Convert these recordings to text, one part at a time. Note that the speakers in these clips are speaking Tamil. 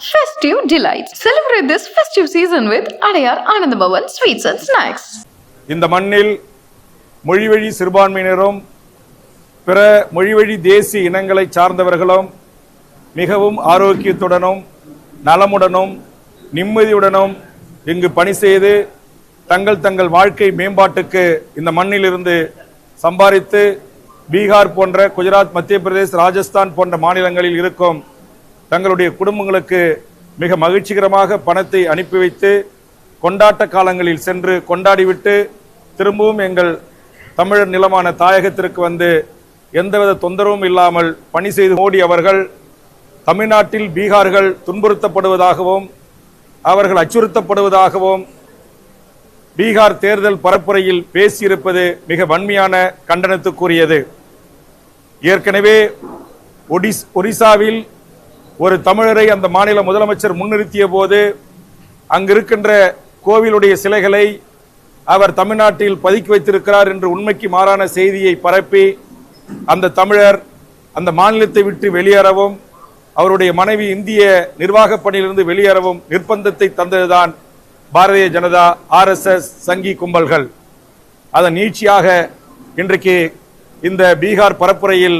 Festive delights. Celebrate this festive season with Adayar Anandabhavan Sweets and Snacks. இந்த மண்ணில் மொழிவழி சிறுபான்மையினரும் பிற மொழிவழி தேசிய இனங்களை சார்ந்தவர்களும் மிகவும் ஆரோக்கியத்துடனும் நலமுடனும் நிம்மதியுடனும் இங்கு பணி செய்து தங்கள் தங்கள் வாழ்க்கை மேம்பாட்டுக்கு இந்த மண்ணிலிருந்து சம்பாதித்து பீகார் போன்ற குஜராத் மத்திய பிரதேஷ் ராஜஸ்தான் போன்ற மாநிலங்களில் இருக்கும் தங்களுடைய குடும்பங்களுக்கு மிக மகிழ்ச்சிகரமாக பணத்தை அனுப்பி வைத்து கொண்டாட்ட காலங்களில் சென்று கொண்டாடிவிட்டு திரும்பவும் எங்கள் தமிழர் நிலமான தாயகத்திற்கு வந்து எந்தவித தொந்தரவும் இல்லாமல் பணி செய்து மோடி அவர்கள் தமிழ்நாட்டில் பீகார்கள் துன்புறுத்தப்படுவதாகவும் அவர்கள் அச்சுறுத்தப்படுவதாகவும் பீகார் தேர்தல் பரப்புரையில் பேசியிருப்பது மிக வன்மையான கண்டனத்துக்குரியது. ஏற்கனவே ஒடிஸ் ஒரிசாவில் ஒரு தமிழரை அந்த மாநில முதலமைச்சர் முன்னிறுத்திய போது அங்கிருக்கின்ற கோவிலுடைய சிலைகளை அவர் தமிழ்நாட்டில் பதுக்கி வைத்திருக்கிறார் என்று உண்மைக்கு மாறான செய்தியை பரப்பி அந்த தமிழர் அந்த மாநிலத்தை விட்டு வெளியேறவும் அவருடைய மனைவி இந்திய நிர்வாக பணியிலிருந்து வெளியேறவும் நிர்பந்தத்தை தந்ததுதான் பாரதிய ஜனதா ஆர்எஸ்எஸ் சங்கி கும்பல்கள். அதன் நீட்சியாக இன்றைக்கு இந்த பீகார் பரப்புரையில்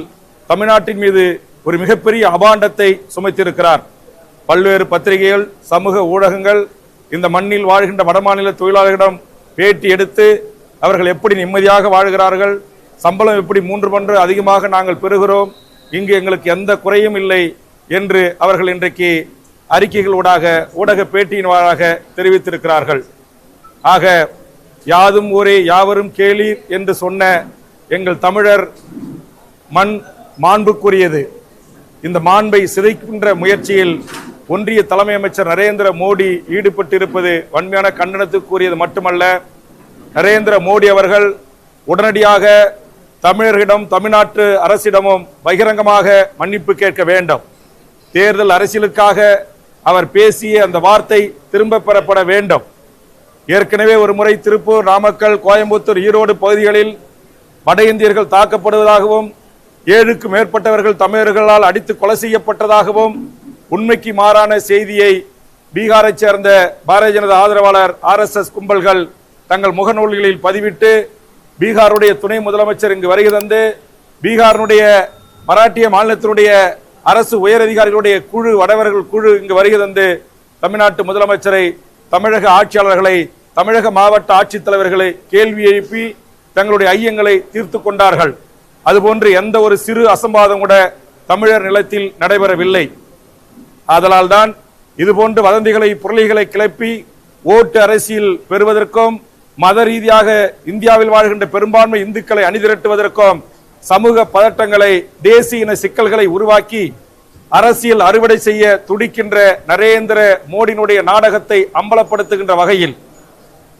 தமிழ்நாட்டின் மீது ஒரு மிகப்பெரிய அபாண்டத்தை சுமைத்திருக்கிறார். பல்வேறு பத்திரிகைகள் சமூக ஊடகங்கள் இந்த மண்ணில் வாழ்கின்ற வடமாநில தொழிலாளர்களிடம் பேட்டி எடுத்து அவர்கள் எப்படி நிம்மதியாக வாழ்கிறார்கள் சம்பளம் எப்படி மூன்று மன்று அதிகமாக நாங்கள் பெறுகிறோம் இங்கு எங்களுக்கு எந்த குறையும் இல்லை என்று அவர்கள் இன்றைக்கு அறிக்கைகள் ஊடாக ஊடக பேட்டியின் வாழாக தெரிவித்திருக்கிறார்கள். ஆக யாதும் ஊரே யாவரும் கேளீர் என்று சொன்ன எங்கள் தமிழர் மண் மாண்புக்குரியது. இந்த மாண்பை சிதைக்கின்ற முயற்சியில் ஒன்றிய தலைமை அமைச்சர் நரேந்திர மோடி ஈடுபட்டிருப்பது வன்மையான கண்டனத்துக்குரியது மட்டுமல்ல நரேந்திர மோடி அவர்கள் உடனடியாக தமிழர்களிடம் தமிழ்நாட்டு அரசிடமும் பகிரங்கமாக மன்னிப்பு கேட்க வேண்டும். தேர்தல் அரசியலுக்காக அவர் பேசிய அந்த வார்த்தை திரும்ப பெறப்பட வேண்டும். ஏற்கனவே ஒரு முறை திருப்பூர் நாமக்கல் கோயம்புத்தூர் ஈரோடு பகுதிகளில் வட இந்தியர்கள் தாக்கப்படுவதாகவும் ஏழுக்கு மேற்பட்டவர்கள் தமிழர்களால் அடித்து கொலை செய்யப்பட்டதாகவும் உண்மைக்கு மாறான செய்தியை பீகாரைச் சேர்ந்த பாரதிய ஜனதா ஆதரவாளர் ஆர்எஸ்எஸ் கும்பல்கள் தங்கள் முகநூல்களில் பதிவிட்டு பீகாருடைய துணை முதலமைச்சர் இங்கு வருகை தந்து பீகாரினுடைய மராட்டிய மாநிலத்தினுடைய அரசு உயரதிகாரிகளுடைய குழு வடவர்கள் குழு இங்கு வருகை தந்து தமிழ்நாட்டு முதலமைச்சரை தமிழக ஆட்சியாளர்களை தமிழக மாவட்ட ஆட்சித்தலைவர்களை கேள்வி எழுப்பி தங்களுடைய ஐயங்களை தீர்த்து கொண்டார்கள். அதுபோன்று எந்த ஒரு சிறு அசம்பாதம் கூட தமிழர் நிலத்தில் நடைபெறவில்லை. ஆதலால் தான் இதுபோன்று வதந்திகளை புரளிகளை கிளப்பி ஓட்டு அரசியல் பெறுவதற்கும் மத ரீதியாக இந்தியாவில் வாழ்கின்ற பெரும்பான்மை இந்துக்களை அணிதிரட்டுவதற்கும் சமூக பதட்டங்களை தேசிய இன சிக்கல்களை உருவாக்கி அரசியல் அறுவடை செய்ய துடிக்கின்ற நரேந்திர மோடியினுடைய நாடகத்தை அம்பலப்படுத்துகின்ற வகையில்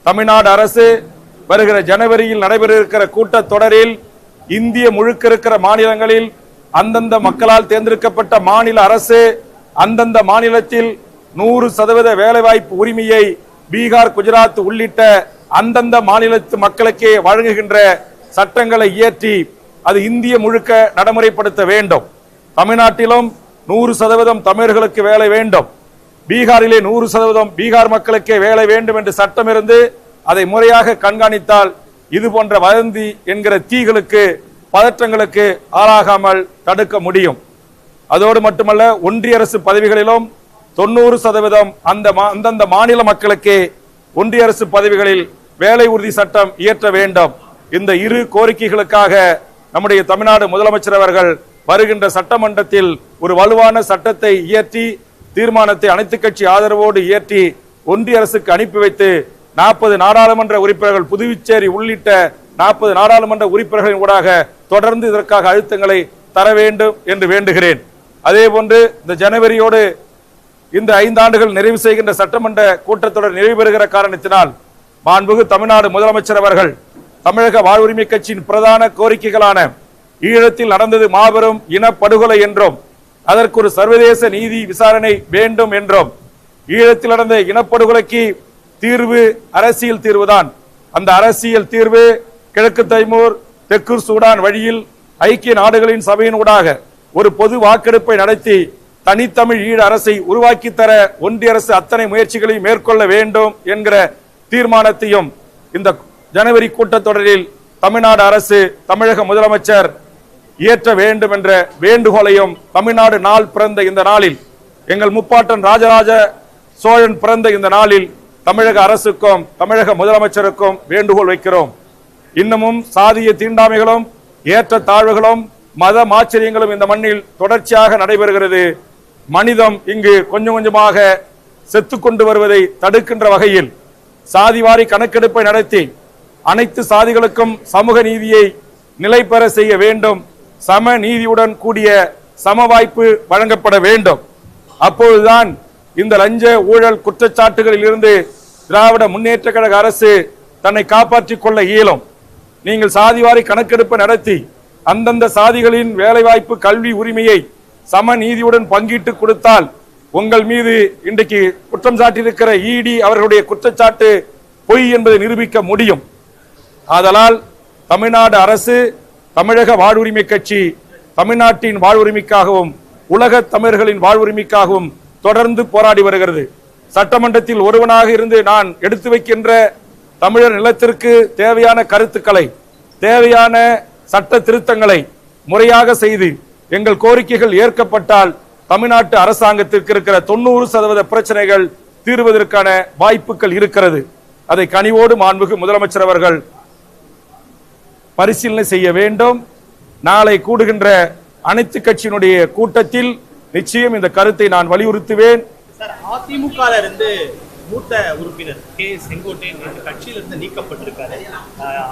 தமிழ்நாடு அரசு வருகிற ஜனவரியில் நடைபெற இருக்கிற கூட்டத்தொடரில் இந்திய முழுக்க இருக்கிற மாநிலங்களில் அந்தந்த மக்களால் தேர்ந்தெடுக்கப்பட்ட மாநில அரசு அந்தந்த மாநிலத்தில் நூறு சதவீத வேலைவாய்ப்பு உரிமையை பீகார் குஜராத் உள்ளிட்ட அந்தந்த மாநிலத்து மக்களுக்கே வழங்குகின்ற சட்டங்களை இயற்றி அது இந்திய முழுக்க நடைமுறைப்படுத்த வேண்டும். தமிழ்நாட்டிலும் நூறு சதவீதம் தமிழர்களுக்கு வேலை வேண்டும். பீகாரிலே நூறு சதவீதம் பீகார் மக்களுக்கே வேலை வேண்டும் என்று சட்டம் இருந்து அதை முறையாக கண்காணித்தால் இது போன்ற வதந்தி என்கிற தீகளுக்கு பதற்றங்களுக்கு ஆளாகாமல் தடுக்க முடியும். அதோடு மட்டுமல்ல ஒன்றிய அரசு பதவிகளிலும் தொண்ணூறு சதவீதம் அந்த மா- அந்தந்த மாநில மக்களுக்கே ஒன்றிய அரசு பதவிகளில் வேலை உறுதி சட்டம் இயற்ற வேண்டும். இந்த இரு கோரிக்கைகளுக்காக நம்முடைய தமிழ்நாடு முதலமைச்சர் அவர்கள் வருகின்ற சட்டமன்றத்தில் ஒரு வலுவான சட்டத்தை இயற்றி தீர்மானத்தை அனைத்து கட்சி ஆதரவோடு இயற்றி ஒன்றிய அரசுக்கு அனுப்பி வைத்து நாற்பது நாடாளுமன்ற உறுப்பினர்கள் புதுச்சேரி உள்ளிட்ட நாற்பது நாடாளுமன்ற உறுப்பினர்களின் ஊடாக தொடர்ந்து இதற்காக அழுத்தங்களை தர வேண்டும் என்று வேண்டுகிறேன். அதே போன்று இந்த ஜனவரியோடு இந்த ஐந்தாண்டுகள் நிறைவு செய்கின்ற சட்டமன்ற கூட்டத்தொடர் நிறைவு பெறுகிற காரணத்தினால் மாண்புகு தமிழ்நாடு முதலமைச்சர் அவர்கள் தமிழக வாழ்வுரிமை கட்சியின் பிரதான கோரிக்கைகளான ஈழத்தில் நடந்தது மாபெரும் இனப்படுகொலை என்றும் அதற்கு ஒரு சர்வதேச நீதி விசாரணை வேண்டும் என்றும் ஈழத்தில் நடந்த இனப்படுகொலைக்கு தீர்வு அரசியல் தீர்வுதான். அந்த அரசியல் தீர்வு கிழக்கு தைமூர் தெற்கு சூடான் வழியில் ஐக்கிய நாடுகளின் சபையின் ஊடாக ஒரு பொது வாக்கெடுப்பை நடத்தி தனித்தமிழ் ஈழ அரசை உருவாக்கி தர ஒன்றிய அரசு அத்தனை முயற்சிகளையும் மேற்கொள்ள வேண்டும் என்கிற தீர்மானத்தையும் இந்த ஜனவரி கூட்டத்தொடரில் தமிழ்நாடு அரசு தமிழக முதலமைச்சர் இயற்ற வேண்டும் என்ற வேண்டுகோளையும் தமிழ்நாடு நாள் பிறந்த இந்த நாளில் எங்கள் முப்பாட்டன் ராஜராஜ சோழன் பிறந்த இந்த நாளில் தமிழக அரசுக்கும் தமிழக முதலமைச்சருக்கும் வேண்டுகோள் வைக்கிறோம். இன்னமும் சாதிய தீண்டாமைகளும் ஏற்ற தாழ்வுகளும் மத மாச்சரியங்களும் இந்த மண்ணில் தொடர்ச்சியாக நடைபெறுகிறது. மனிதம் இங்கு கொஞ்சம் கொஞ்சமாக செத்து கொண்டு வருவதை தடுக்கின்ற வகையில் சாதிவாரி கணக்கெடுப்பை நடத்தி அனைத்து சாதிகளுக்கும் சமூக நீதியை நிலை பெற செய்ய வேண்டும். சம நீதியுடன் கூடிய சம வாய்ப்பு வழங்கப்பட வேண்டும். அப்பொழுதுதான் இந்த லஞ்ச ஊழல் குற்றச்சாட்டுகளில் இருந்து திராவிட முன்னேற்ற கழக அரசு தன்னை காப்பாற்றிக் கொள்ள இயலும். நீங்கள் சாதிவாரி கணக்கெடுப்பு நடத்தி அந்தந்த சாதிகளின் வேலைவாய்ப்பு கல்வி உரிமையை சம நீதியுடன் பங்கிட்டு கொடுத்தால் உங்கள் மீது இன்றைக்கு குற்றம் சாட்டியிருக்கிற இடி அவர்களுடைய குற்றச்சாட்டு பொய் என்பதை நிரூபிக்க முடியும். ஆதலால் தமிழ்நாடு அரசு தமிழக வாழ்வுரிமை கட்சி தமிழ்நாட்டின் வாழ்வுரிமைக்காகவும் உலக தமிழர்களின் வாழ்வுரிமைக்காகவும் தொடர்ந்து போராடி வருகிறது. சட்டமன்றத்தில் ஒருவனாக இருந்து நான் எடுத்து வைக்கின்ற தமிழர் நிலத்திற்கு தேவையான கருத்துக்களை தேவையான சட்ட திருத்தங்களை முறையாக செய்து எங்கள் கோரிக்கைகள் ஏற்கப்பட்டால் தமிழ்நாட்டு அரசாங்கத்திற்கு இருக்கிற தொண்ணூறு சதவீத பிரச்சனைகள் தீர்வதற்கான வாய்ப்புகள் இருக்கிறது. அதை கனிவோடு மாண்புகு முதலமைச்சர் அவர்கள் பரிசீலனை செய்ய வேண்டும். நாளை கூடுகின்ற அனைத்து கட்சியினுடைய கூட்டத்தில் நிச்சயம் இந்த கருத்தை நான் வலியுறுத்துவேன். அதிமுக இருந்து மூத்த உறுப்பினர் கே செங்கோட்டையன் கட்சியிலிருந்து நீக்கப்பட்டிருக்காரு.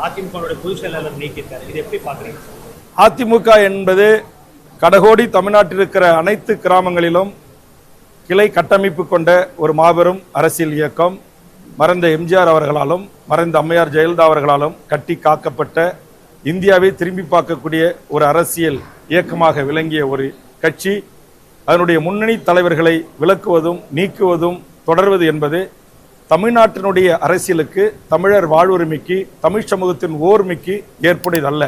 அதிமுக பொதுச் செயலாளர் நீக்கியிருக்காரு. இது எப்படி பாக்குறீங்க அதிமுக என்பது கடகோடி தமிழ்நாட்டில் இருக்கிற அனைத்து கிராமங்களிலும் கிளை கட்டமைப்பு கொண்ட ஒரு மாபெரும் அரசியல் இயக்கம். மறைந்த எம்ஜிஆர் அவர்களாலும் மறைந்த அம்மையார் ஜெயலலிதா அவர்களாலும் கட்டி காக்கப்பட்ட இந்தியாவை திரும்பி பார்க்கக்கூடிய ஒரு அரசியல் இயக்கமாக விளங்கிய ஒரு கட்சி. அதனுடைய முன்னணி தலைவர்களை விளக்குவதும் நீக்குவதும் தொடர்வது என்பது தமிழ்நாட்டினுடைய அரசியலுக்கு தமிழர் வாழ்வுரிமைக்கு தமிழ் சமூகத்தின் ஓர்மைக்கு ஏற்புடையதல்ல.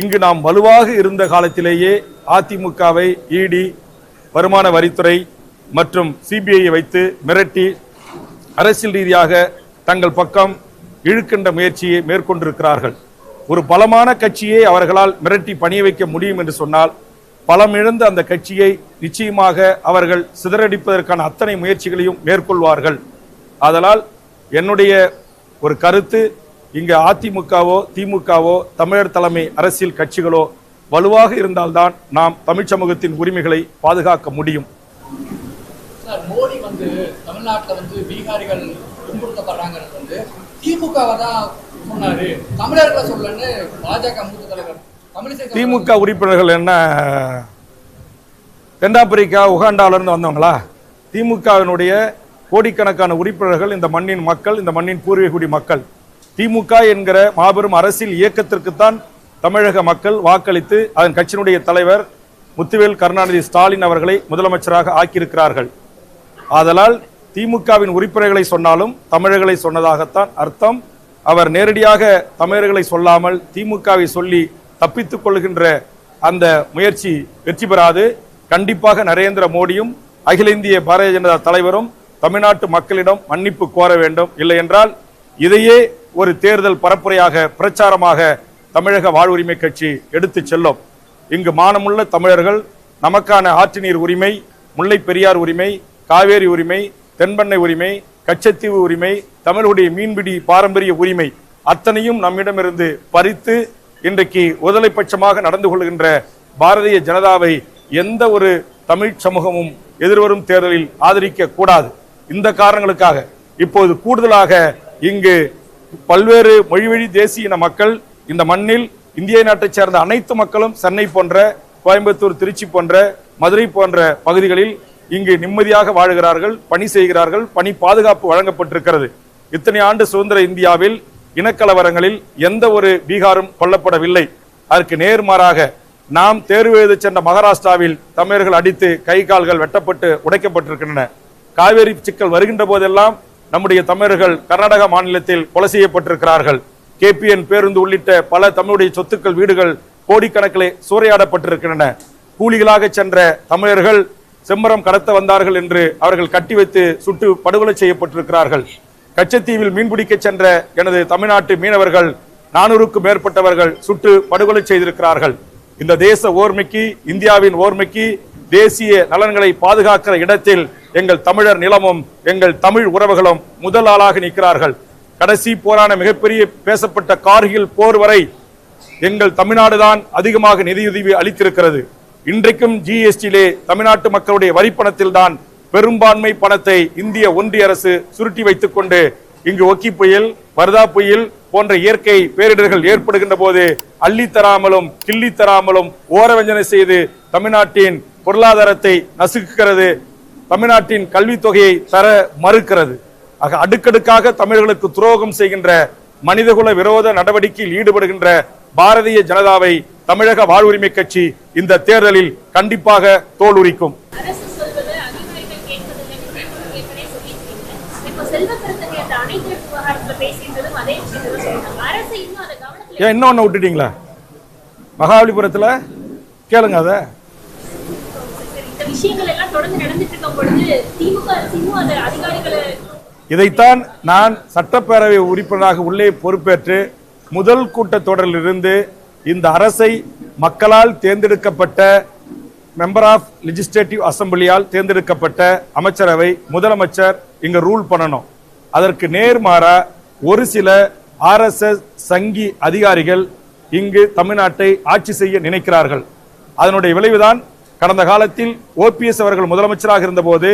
இங்கு நாம் வலுவாக இருந்த காலத்திலேயே அதிமுகவை இடி வருமான வரித்துறை மற்றும் சிபிஐயை வைத்து மிரட்டி அரசியல் ரீதியாக தங்கள் பக்கம் இழுக்கின்ற முயற்சியை மேற்கொண்டிருக்கிறார்கள். ஒரு பலமான கட்சியை அவர்களால் மிரட்டி பணிய வைக்க முடியும் என்று சொன்னால் பலமிழந்த அந்த கட்சியை நிச்சயமாக அவர்கள் சிதறடிப்பதற்கான அத்தனை முயற்சிகளையும் மேற்கொள்வார்கள். அதனால் என்னுடைய ஒரு கருத்து இங்கு அதிமுகவோ திமுகவோ தமிழர் தலைமை அரசியல் கட்சிகளோ வலுவாக இருந்தால்தான் நாம் தமிழ் சமூகத்தின் உரிமைகளை பாதுகாக்க முடியும். சார் மோடி வந்து தமிழ்நாட்டில் வந்து பீகாரிகள் துன்புறுத்தப்படுறாங்கிறது வந்து திமுகவை தான் சொன்னாரு. தமிழர்களை சொல்லன்னு பாஜக மூத்த தலைவர் திமுக உறுப்பினர்கள் என்ன தென்னாப்பிரிக்கா உகாண்டாவிலிருந்து வந்தவங்களா? திமுகவினுடைய கோடிக்கணக்கான உறுப்பினர்கள் இந்த மண்ணின் மக்கள் இந்த மண்ணின் பூர்வீகுடி மக்கள். திமுக என்கிற மாபெரும் அரசியல் இயக்கத்திற்குத்தான் தமிழக மக்கள் வாக்களித்து அதன் கட்சியினுடைய தலைவர் முத்துவேல் கருணாநிதி ஸ்டாலின் அவர்களை முதலமைச்சராக ஆக்கியிருக்கிறார்கள். ஆதலால் திமுகவின் உறுப்பினர்களை சொன்னாலும் தமிழர்களை சொன்னதாகத்தான் அர்த்தம். அவர் நேரடியாக தமிழர்களை சொல்லாமல் திமுகவை சொல்லி தப்பித்துக் கொள்கின்ற அந்த முயற்சி வெற்றி பெறாது. கண்டிப்பாக நரேந்திர மோடியும் அகில இந்திய பாரதிய ஜனதா தலைவரும் தமிழ்நாட்டு மக்களிடம் மன்னிப்பு கோர வேண்டும். இல்லை என்றால் இதையே ஒரு தேர்தல் பரப்புரையாக பிரச்சாரமாக தமிழக வாழ்வுரிமை கட்சி எடுத்து செல்லும். இங்கு மானமுள்ள தமிழர்கள் நமக்கான ஆற்று நீர் உரிமை முல்லை பெரியார் உரிமை காவேரி உரிமை தென்பண்ணை உரிமை கச்சத்தீவு உரிமை தமிழுடைய மீன்பிடி பாரம்பரிய உரிமை அத்தனையும் நம்மிடமிருந்து பறித்து இன்றைக்கு ஒதலைப்பட்சமாக நடந்து கொள்கின்ற பாரதிய ஜனதாவை எந்த ஒரு தமிழ் சமூகமும் எதிர்வரும் தேர்தலில் ஆதரிக்க கூடாது. இந்த காரணங்களுக்காக இப்போது கூடுதலாக இங்கு பல்வேறு மொழிவழி தேசிய இன மக்கள் இந்த மண்ணில் இந்திய நாட்டைச் சேர்ந்த அனைத்து மக்களும் சென்னை போன்ற கோயம்புத்தூர் திருச்சி போன்ற மதுரை போன்ற பகுதிகளில் இங்கு நிம்மதியாக வாழுகிறார்கள் பணி செய்கிறார்கள் பணி பாதுகாப்பு வழங்கப்பட்டிருக்கிறது. இத்தனை ஆண்டு சுதந்திர இந்தியாவில் இனக்கலவரங்களில் எந்த ஒரு பீகாரும் கொல்லப்படவில்லை. அதற்கு நேர்மாறாக நாம் தேர்வு எழுத சென்ற மகாராஷ்டிராவில் தமிழர்கள் அடித்து கை கால்கள் வெட்டப்பட்டு உடைக்கப்பட்டிருக்கின்றன. காவேரி சிக்கல் வருகின்ற போதெல்லாம் நம்முடைய தமிழர்கள் கர்நாடக மாநிலத்தில் கொலை செய்யப்பட்டிருக்கிறார்கள். கேபிஎன் பேருந்து உள்ளிட்ட பல தமிழுடைய சொத்துக்கள் வீடுகள் கோடிக்கணக்கிலே சூறையாடப்பட்டிருக்கின்றன. கூலிகளாக சென்ற தமிழர்கள் செம்மரம் கடத்த வந்தார்கள் என்று அவர்கள் கட்டி வைத்து சுட்டு படுகொலை செய்யப்பட்டிருக்கிறார்கள். கச்சத்தீவில் மீன்பிடிக்க சென்ற எனது தமிழ்நாட்டு மீனவர்கள் நானூறுக்கும் மேற்பட்டவர்கள் சுட்டு படுகொலை செய்திருக்கிறார்கள். இந்த தேச ஓர்மைக்கு இந்தியாவின் ஓர்மைக்கு தேசிய நலன்களை பாதுகாக்கிற இடத்தில் எங்கள் தமிழர் நிலமும் எங்கள் தமிழ் உறவுகளும் முதல் ஆளாக நிற்கிறார்கள். கடைசி போரான மிகப்பெரிய பேசப்பட்ட கார்கில் போர் வரை எங்கள் தமிழ்நாடுதான் அதிகமாக நிதியுதவி அளித்திருக்கிறது. இன்றைக்கும் ஜிஎஸ்டியிலே தமிழ்நாட்டு மக்களுடைய வரிப்பணத்தில் தான் பெரும்பான்மை பணத்தை இந்திய ஒன்றிய அரசு சுருட்டி வைத்துக் கொண்டு இங்கு ஒக்கி புயல் வர்தா புயல் போன்ற இயற்கை பேரிடர்கள் ஏற்படுகின்ற போது அள்ளி தராமலும் கிள்ளி தராமலும் ஓரவஞ்சனை செய்து தமிழ்நாட்டின் பொருளாதாரத்தை நசுக்குகிறது தமிழ்நாட்டின் கல்வித் தொகையை தர மறுக்கிறது. ஆக அடுக்கடுக்காக தமிழர்களுக்கு துரோகம் செய்கின்ற மனிதகுல விரோத நடவடிக்கையில் ஈடுபடுகின்ற பாரதிய ஜனதாவை தமிழக வாழ்வுரிமை கட்சி இந்த தேர்தலில் கண்டிப்பாக தோலுரிக்கும். அரசு சொல்வது அதிகாரிகள் கேட்பதில்லைன்னு நீங்களும் ஏற்கனவே சொல்லியிருக்கீங்க இப்போ செல்வக்கருத்து கேட்ட அனைத்து விவகாரத்துல பேசியிருந்ததும் அதே விஷயத்தை தான் சொல்றாங்க அரசு இன்னும் அதை கவனத்துல ஏன் இன்னொன்னு விட்டுட்டீங்களா? மகாபலிபுரத்துல? கேளுங்க அதை. இதைத்தான் நான் சட்டப்பேரவை உறுப்பினராக உள்ளே பொறுப்பேற்று முதல் கூட்டத்தொடரிலிருந்து இந்த அரசை மக்களால் தேர்ந்தெடுக்கப்பட்ட மெம்பர் ஆஃப் லெஜிஸ்லேட்டிவ் அசம்பிளியால் தேர்ந்தெடுக்கப்பட்ட அமைச்சரவை முதலமைச்சர் இங்க ரூல் பண்ணணும். அதற்கு நேர்மாறா ஒரு சில ஆர்எஸ்எஸ் சங்கி அதிகாரிகள் இங்கு தமிழ்நாட்டை ஆட்சி செய்ய நினைக்கிறார்கள். அதனுடைய விளைவுதான் கடந்த காலத்தில் ஓபிஎஸ் அவர்கள் முதலமைச்சராக இருந்தபோது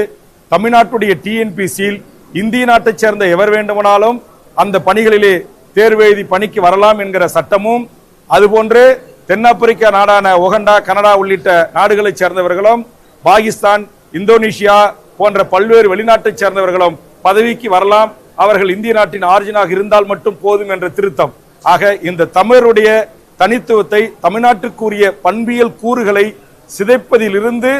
தமிழ்நாட்டுடைய டிஎன்பிசியில் இந்திய நாட்டைச் சேர்ந்த எவர் வேண்டுமானாலும் அந்த பணிகளிலே தேர்வெழுதி பணிக்கு வரலாம் என்கிற சட்டமும் அதுபோன்று தென்னாப்பிரிக்க நாடான உகண்டா கனடா உள்ளிட்ட நாடுகளைச் சேர்ந்தவர்களும் பாகிஸ்தான் இந்தோனேஷியா போன்ற பல்வேறு வெளிநாட்டைச் சேர்ந்தவர்களும் பதவிக்கு வரலாம் அவர்கள் இந்திய நாட்டின் ஆர்ஜினாக இருந்தால் மட்டும் போதும் என்ற திருத்தம். ஆக இந்த தமிழருடைய தனித்துவத்தை தமிழ்நாட்டுக்குரிய பண்பியல் கூறுகளை சிதைப்பதிலிருந்து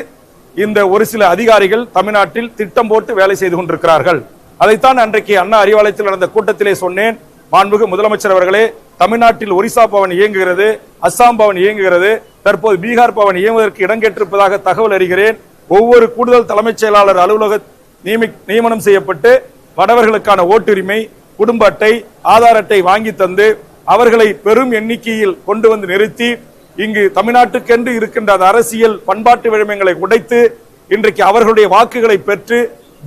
இந்த ஒரு சில அதிகாரிகள் தமிழ்நாட்டில் திட்டம் போட்டு வேலை செய்து கொண்டிருக்கிறார்கள். அதைத்தான் அன்றைக்கு அண்ணா அறிவாலயத்தில் நடந்த கூட்டத்திலே சொன்னேன். மாண்புகு முதலமைச்சர் அவர்களே தமிழ்நாட்டில் ஒரிசா பவன் இயங்குகிறது அஸ்ஸாம் பவன் இயங்குகிறது தற்போது பீகார் பவன் இயங்குவதற்கு இடம் கேட்டிருப்பதாக தகவல் அறிகிறேன். ஒவ்வொரு கூடுதல் தலைமைச் செயலாளர் அலுவலக நியமி நியமனம் செய்யப்பட்டு வடவர்களுக்கான ஓட்டுரிமை குடும்ப அட்டை ஆதார் அட்டை வாங்கி தந்து அவர்களை பெரும் எண்ணிக்கையில் கொண்டு வந்து நிறுத்தி இங்கு தமிழ்நாட்டுக்கென்று இருக்கின்ற அந்த அரசியல் பண்பாட்டு விழுமங்களை உடைத்து இன்றைக்கு அவர்களுடைய வாக்குகளை பெற்று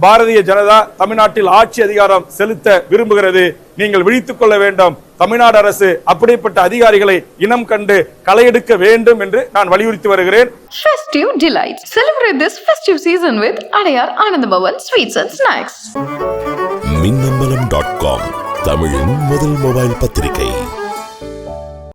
பாரதிய ஜனதா தமிழ்நாட்டில் ஆட்சி அதிகாரம் செலுத்த விரும்புகிறது. நீங்கள் விழித்துக் கொள்ள வேண்டும் தமிழ்நாடு அரசு அப்படிப்பட்ட அதிகாரிகளை இனம் கண்டு களையெடுக்க வேண்டும் என்று நான் வலியுறுத்தி வருகிறேன் Festive delights. Celebrate this festive season with Adayar Anandabhavan Sweets and Snacks. Minnambalam dot com தமிழின் முதல் மொபைல் பத்திரிகை